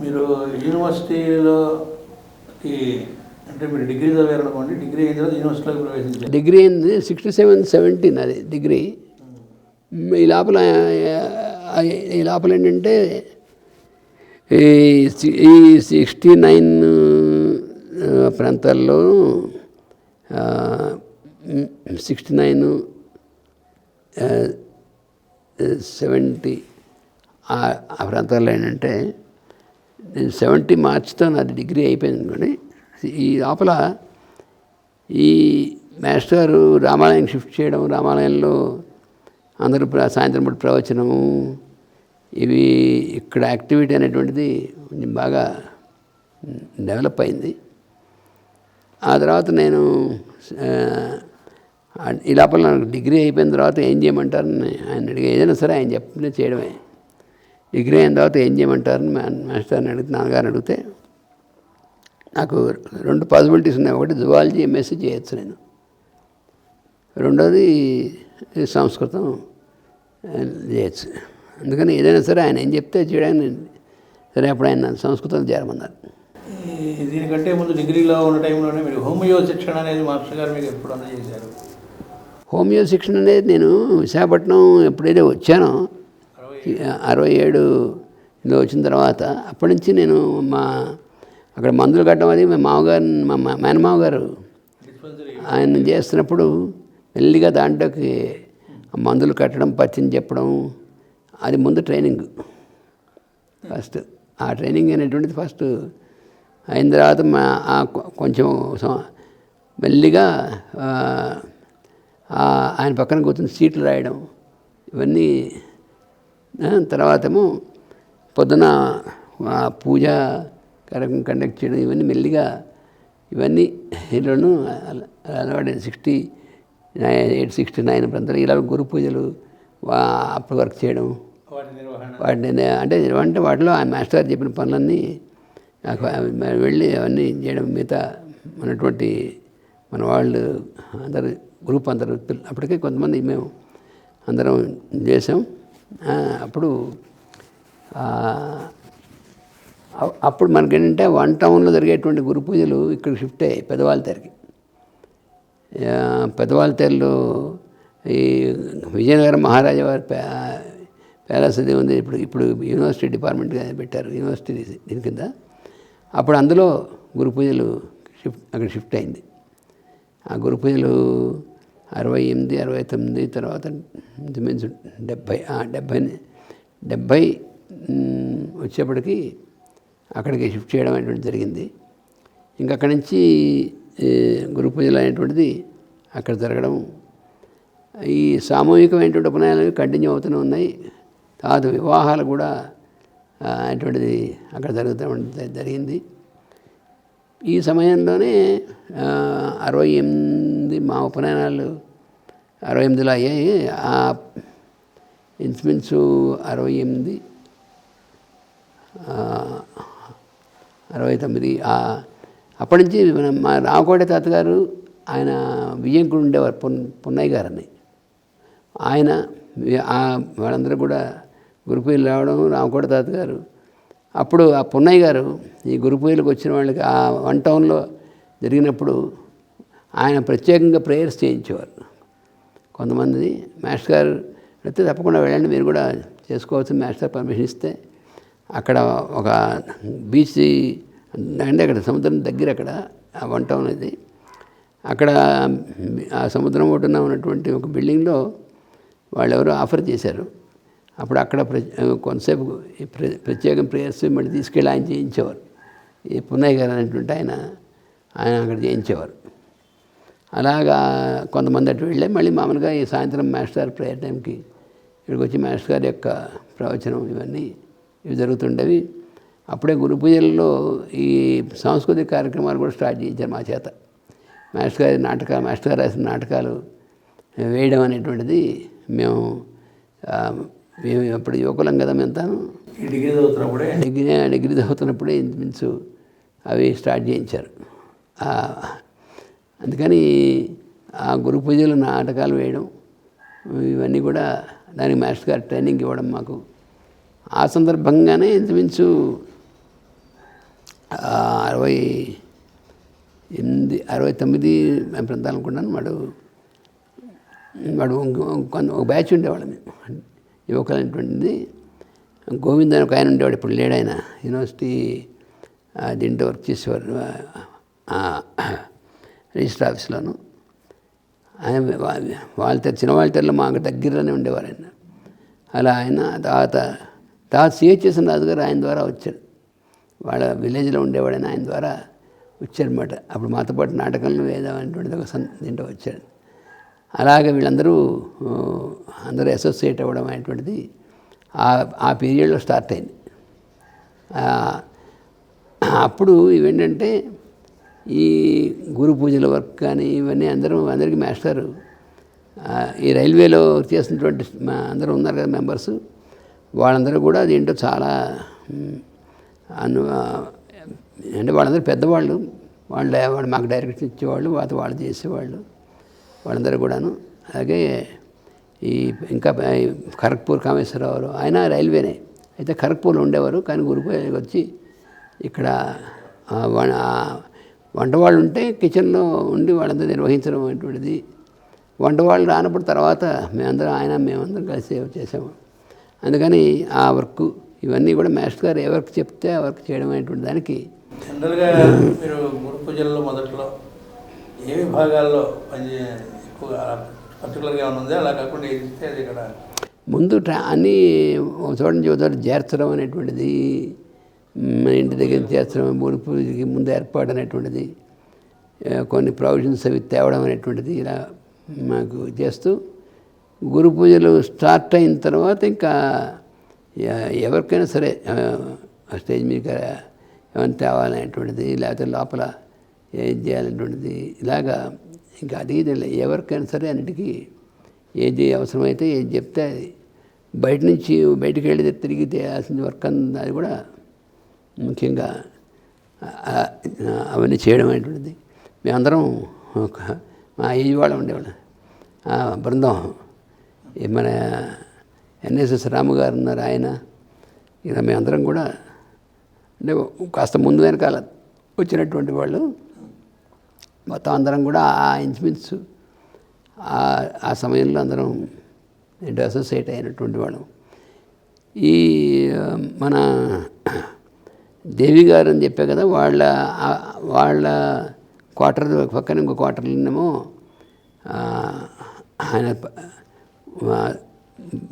మీరు యూనివర్సిటీలో అంటే మీరు డిగ్రీ చదివారు అనుకోండి డిగ్రీ అయిన తర్వాత యూనివర్సిటీలోకి ప్రవేశించారు డిగ్రీ అయింది సిక్స్టీ సెవెన్ సెవెంటీన్ అది డిగ్రీ. మ్, ఈ లోపల ఈ లోపల ఏంటంటే ఈ ఈ సిక్స్టీ నైన్ ప్రాంతాల్లో సిక్స్టీ నైన్ సెవెంటీ ఆ ప్రాంతాల్లో ఏంటంటే సెవెంటీ మార్చ్తో నాది డిగ్రీ అయిపోయింది. అనుకోండి ఈ లోపల ఈ మాస్టర్ గారు రామాలయం షిఫ్ట్ చేయడం రామాలయంలో అందరూ ప్ర- సాయంత్రం పూట ప్రవచనము ఇవి ఇక్కడ యాక్టివిటీ అనేటువంటిది కొంచెం బాగా డెవలప్ అయింది. ఆ తర్వాత నేను ఈ లోపల నాకు డిగ్రీ అయిపోయిన తర్వాత ఏం చేయమంటారని ఆయన అడిగి ఏదైనా సరే ఆయన చెప్పిన చేయడమే. డిగ్రీ అయిన తర్వాత ఏం చేయమంటారని మాస్టర్ని అడిగితే నాన్నగారిని అడిగితే నాకు రెండు పాసిబిలిటీస్ ఉన్నాయి. ఒకటి జువాలజీ ఎంఎస్సీ చేయొచ్చు నేను. రెండోది సంస్కృతం చేయొచ్చు. అందుకని ఏదైనా సరే ఆయన ఏం చెప్తే చేయడానికి సరే అప్పుడు ఆయన సంస్కృతం చేరమన్నారు. దీనికంటే ముందు డిగ్రీలో ఉన్న టైంలోనే మీరు హోమియో శిక్షణ అనేది మాస్టర్ గారు మీకు ఎప్పుడు అందజేశారు? హోమియో శిక్షణ అనేది నేను విశాఖపట్నం ఎప్పుడైతే వచ్చానో అరవై ఏడులో వచ్చిన తర్వాత అప్పటి నుంచి నేను మా అక్కడ మందులు కట్టడం అది మా మామగారు మా మా మేనమామ గారు ఆయన చేస్తున్నప్పుడు మెల్లిగా దాంట్లోకి మందులు కట్టడం పచ్చిని చెప్పడం అది ముందు ట్రైనింగ్. ఫస్ట్ ఆ ట్రైనింగ్ అనేటువంటిది ఫస్ట్ అయిన తర్వాత మా కొంచెం మెల్లిగా ఆయన పక్కన కూర్చొని సీట్లు రాయడం ఇవన్నీ తర్వాతేమో పొద్దున పూజ కార్యక్రమం కండక్ట్ చేయడం ఇవన్నీ మెల్లిగా ఇవన్నీ ఇంట్లోనూ అలవాటు సిక్స్టీ ఎయిట్ సిక్స్టీ నైన్ ప్రాంతాలు ఇలా గురు పూజలు అప్పుడు వర్క్ చేయడం. వాటిని అంటే అంటే వాటిలో ఆ మాస్టర్ గారు చెప్పిన పనులన్నీ నాకు వెళ్ళి అవన్నీ చేయడం మిగతా ఉన్నటువంటి మన వాళ్ళు అందరు గ్రూప్ అందరు అప్పటికే కొంతమంది మేము అందరం చేసాం. అప్పుడు అప్పుడు మనకి ఏంటంటే వన్ టౌన్లో జరిగేటువంటి గురు పూజలు ఇక్కడ షిఫ్ట్ అయ్యాయి పెదవాళ్ళ తెరకి. పెద్దవాళ్ళ తెరలో ఈ విజయనగరం మహారాజా వారి ప్యాలెస్ అది ఉంది. ఇప్పుడు ఇప్పుడు యూనివర్సిటీ డిపార్ట్మెంట్ పెట్టారు. యూనివర్సిటీ దీని కింద. అప్పుడు అందులో గురు పూజలు షిఫ్ట్ అక్కడ షిఫ్ట్ అయింది. ఆ గురు పూజలు అరవై ఎనిమిది అరవై తొమ్మిది తర్వాత ఇంచుమించు డెబ్భై డెబ్భై డెబ్భై వచ్చేప్పటికీ వచ్చేప్పటికి అక్కడికి షిఫ్ట్ చేయడం అనేటువంటి జరిగింది. ఇంకా అక్కడి నుంచి గురు పూజలు అనేటువంటిది అక్కడ జరగడం. ఈ సామూహికమైనటువంటి ఉపనయాలు కంటిన్యూ అవుతూనే ఉన్నాయి. తర్వాత వివాహాలు కూడా అటువంటిది అక్కడ జరుగుతూ జరిగింది. ఈ సమయంలోనే అరవై ఎనిమిది మా ఉపనయనాలు అరవై ఎనిమిదిలో అయ్యాయి. ఆ ఇంచుమించు అరవై ఎనిమిది అరవై తొమ్మిది అప్పటి నుంచి మన మా రామకోట తాతగారు ఆయన వియ్యంకుడు ఉండేవారు పున్ పున్నయ్య గారని. ఆయన వాళ్ళందరూ కూడా గురుపూజలు రావడం రామకోట తాతగారు అప్పుడు ఆ పున్నయ్య గారు ఈ గురుపూజలకు వచ్చిన వాళ్ళకి ఆ వన్ టౌన్లో జరిగినప్పుడు ఆయన ప్రత్యేకంగా ప్రేయర్స్ చేయించేవారు. కొంతమంది మాస్టర్ గారు అయితే తప్పకుండా వెళ్ళండి మీరు కూడా చేసుకోవచ్చు మాస్టర్ పర్మిషన్ ఇస్తే. అక్కడ ఒక బీచ్ అంటే అక్కడ సముద్రం దగ్గర అక్కడ ఆ వన్ టౌన్ అది అక్కడ ఆ సముద్రం ఒడ్డున ఉన్నటువంటి ఒక బిల్డింగ్లో వాళ్ళెవరో ఆఫర్ చేశారు. అప్పుడు అక్కడ ప్ర కొంతసేపు ఈ ప్ర- ప్రత్యేకం ప్రేయర్స్ మళ్ళీ తీసుకెళ్ళి ఆయన చేయించేవారు. ఈ పున్నయ్య గారు అనేటువంటి ఆయన ఆయన అక్కడ చేయించేవారు. అలాగా కొంతమంది అటు వెళ్ళే మళ్ళీ మామూలుగా ఈ సాయంత్రం మాస్టర్ ప్రేయర్ టైంకి ఇక్కడికి వచ్చి మాస్టర్ గారి యొక్క ప్రవచనం ఇవన్నీ ఇవి జరుగుతుండేవి. అప్పుడే గురు పూజల్లో ఈ సాంస్కృతిక కార్యక్రమాలు కూడా స్టార్ట్ చేయించారు మా చేత. మాస్టర్ గారి నాటకాలు మాస్టర్ గారు రాసిన నాటకాలు వేయడం అనేటువంటిది మేము మేము అప్పుడు యువకులం కదా మెంతాను డిగ్రీ చదువుతున్నప్పుడే? డిగ్రీ డిగ్రీ చదువుతున్నప్పుడే ఇంచుమించు అవి స్టార్ట్ చేయించారు. అందుకని ఆ గురు పూజలు నాటకాలు వేయడం ఇవన్నీ కూడా దానికి మాస్టర్ గారు ట్రైనింగ్ ఇవ్వడం మాకు. ఆ సందర్భంగానే ఇంచుమించు అరవై ఎనిమిది అరవై తొమ్మిది మేము ప్రాంతాలు అనుకున్నాను వాడు వాడు ఒక బ్యాచ్ ఉండేవాళ్ళం మేము. యువకులు అనేటువంటిది గోవింద్ అని ఒక ఆయన ఉండేవాడు ఇప్పుడు లేడు ఆయన. యూనివర్సిటీ దీంట్లో వర్క్ చేసేవారు రిజిస్టర్ ఆఫీస్లోను. ఆయన వాళ్ళ చిన్న వాళ్ళ మాకు దగ్గరలోనే ఉండేవారు ఆయన. అలా ఆయన తర్వాత తర్వాత సిహెచ్ఎస్ రాజు గారు ఆయన ద్వారా వచ్చాడు వాళ్ళ విలేజ్లో ఉండేవాడని ఆయన ద్వారా వచ్చారనమాట అప్పుడు మాతో పాటు నాటకంలో వేదం అనేటువంటిది ఒక సం దీంట్లో వచ్చాడు అలాగే వీళ్ళందరూ అందరూ అసోసియేట్ అవ్వడం అనేటువంటిది ఆ ఆ పీరియడ్లో స్టార్ట్ అయింది. అప్పుడు ఇవేంటంటే ఈ గురు పూజల వర్క్ కానీ ఇవన్నీ అందరూ అందరికీ మాస్టర్ ఈ రైల్వేలో చేసినటువంటి మా అందరూ ఉన్నారు కదా మెంబర్స్ వాళ్ళందరూ కూడా దీంట్లో చాలా అను అంటే వాళ్ళందరూ పెద్దవాళ్ళు. వాళ్ళు వాళ్ళు మాకు డైరెక్షన్ ఇచ్చేవాళ్ళు వాళ్ళతో వాళ్ళు చేసేవాళ్ళు. వాళ్ళందరూ కూడాను. అలాగే ఈ ఇంకా ఖరగ్పూర్ కామేశ్వరరావు ఆయన రైల్వేనే. అయితే ఖరగ్పూర్లో ఉండేవారు కానీ గురుపూజకి వచ్చి ఇక్కడ వంటవాళ్ళు వంట వాళ్ళు ఉంటే కిచెన్లో ఉండి వాళ్ళంతా నిర్వహించడం అటువంటిది వంట వాళ్ళు రానప్పుడు తర్వాత మేమందరం ఆయన మేమందరం కలిసి చేసాము అందుకని ఆ వర్క్ ఇవన్నీ కూడా మాస్టర్ గారు ఏ వర్క్ చెప్తే ఆ వర్క్ చేయడం అనేటువంటి దానికి జనరల్గా మీరు గురు పూజల్లో మొదట్లో ఏ విభాగాల్లో పని ఎక్కువగా పర్టికులర్గా ఏమైనా ఉందా? అలా కాకుండా ఏది ఇస్తే అది ఇక్కడ ముందు అన్నీ ఒక చూద్దాం చేర్చడం అనేటువంటిది మన ఇంటి దగ్గర చేర్చడం భూమి పూజకి ముందు ఏర్పాటు అనేటువంటిది కొన్ని ప్రొవిజన్స్ అవి తేవడం అనేటువంటిది ఇలా మాకు చేస్తూ గురు పూజలు స్టార్ట్ అయిన తర్వాత ఇంకా ఎవరికైనా సరే స్టేజ్ మీద ఏమైనా తేవాలనేటువంటిది లేకపోతే లోపల ఏం చేయాలనేటువంటిది. ఇలాగా ఇంకా అది ఎవరికైనా సరే అన్నిటికీ ఏది అవసరమైతే ఏది చెప్తే బయట నుంచి బయటికి వెళ్ళి తిరిగి చేయాల్సిన వర్క్ అంతా అది కూడా ముఖ్యంగా అవన్నీ చేయడం అనేటువంటిది. మేమందరం ఒక మా ఏజ్ వాళ్ళం ఉండేవాళ్ళం. బృందం. మన ఎన్ఎస్ఎస్ రాము గారు ఉన్నారు ఆయన. ఇలా మేమందరం కూడా అంటే కాస్త ముందు వెనకాల వచ్చినటువంటి వాళ్ళు. మొత్తం అందరం కూడా ఆ ఇంచుమించు ఆ- సమయంలో అందరం ఏంటో అసోసియేట్ అయినటువంటి వాళ్ళం. ఈ మన దేవి గారు అని చెప్పే కదా వాళ్ళ వాళ్ళ క్వార్టర్ పక్కన ఇంకో క్వార్టర్లోనేమో ఆ, ఆయన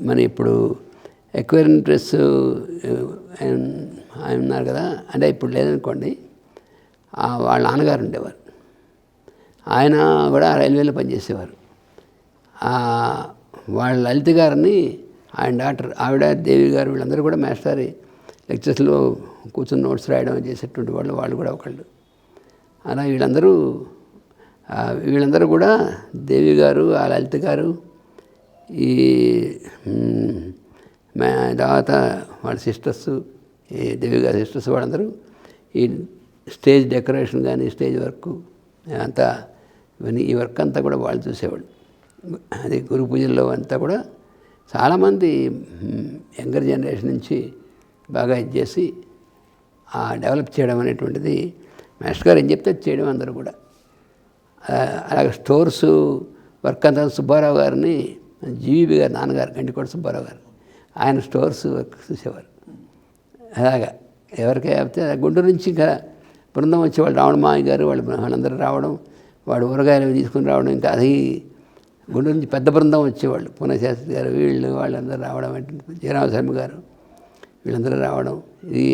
మన ఇప్పుడు ఎక్వైరన్ డ్రెస్ ఆయన ఉన్నారు కదా అంటే ఇప్పుడు లేదనుకోండి వాళ్ళ నాన్నగారు ఉండేవారు. ఆయన కూడా రైల్వేలో పనిచేసేవారు. వాళ్ళ లలిత గారిని ఆయన డాక్టర్ ఆవిడ దేవి గారు వీళ్ళందరూ కూడా మాస్టర్ లెక్చర్స్లో కూర్చొని నోట్స్ రాయడం చేసేటువంటి వాళ్ళు వాళ్ళు కూడా ఒకళ్ళు. అలా వీళ్ళందరూ వీళ్ళందరూ కూడా దేవి గారు ఆ లలిత గారు ఈ తర్వాత వాళ్ళ సిస్టర్స్ ఈ దేవి గారి సిస్టర్స్ వాళ్ళందరూ ఈ స్టేజ్ డెకరేషన్ కానీ స్టేజ్ వర్క్ అంతా ఇవన్నీ ఈ వర్క్ అంతా కూడా వాళ్ళు చూసేవాళ్ళు. అది గురు పూజల్లో అంతా కూడా చాలామంది యంగర్ జనరేషన్ నుంచి బాగా ఇది చేసి ఆ డెవలప్ చేయడం అనేటువంటిది మాస్టర్ గారు ఏం చెప్తే చేయడం అందరూ కూడా. అలాగే స్టోర్స్ వర్క్ అంతా సుబ్బారావు గారిని జీవీబీ గారు నాన్నగారు గంటికోట సుబ్బారావు గారు ఆయన స్టోర్స్ వర్క్ చూసేవారు. అలాగా ఎవరికైతే అయితే గుంటూరు నుంచి ఇంకా బృందం వచ్చేవాళ్ళు రావడం మాయ గారు వాళ్ళు వాళ్ళందరూ రావడం వాడు ఊరగాయలు తీసుకుని రావడం ఇంకా అది గుంటూరు నుంచి పెద్ద బృందం వచ్చేవాళ్ళు. పునఃశాస్త్రి గారు వీళ్ళు వాళ్ళందరూ రావడం అంటే జయరామ గారు వీళ్ళందరూ రావడం ఇది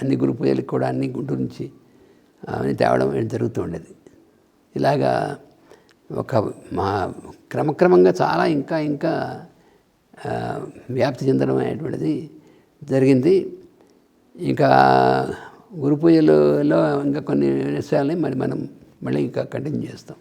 అన్ని గురు పూజలకు కూడా అన్ని గుంటూరు నుంచి అవన్నీ తేవడం అనేది జరుగుతూ ఉండేది. ఇలాగా ఒక మా క్రమక్రమంగా చాలా ఇంకా ఇంకా వ్యాప్తి చెందడం అనేటువంటిది జరిగింది. ఇంకా గురు పూజలలో ఇంకా కొన్ని విషయాలని మరి మనం మళ్ళీ ఇంకా కంటిన్యూ చేస్తాం.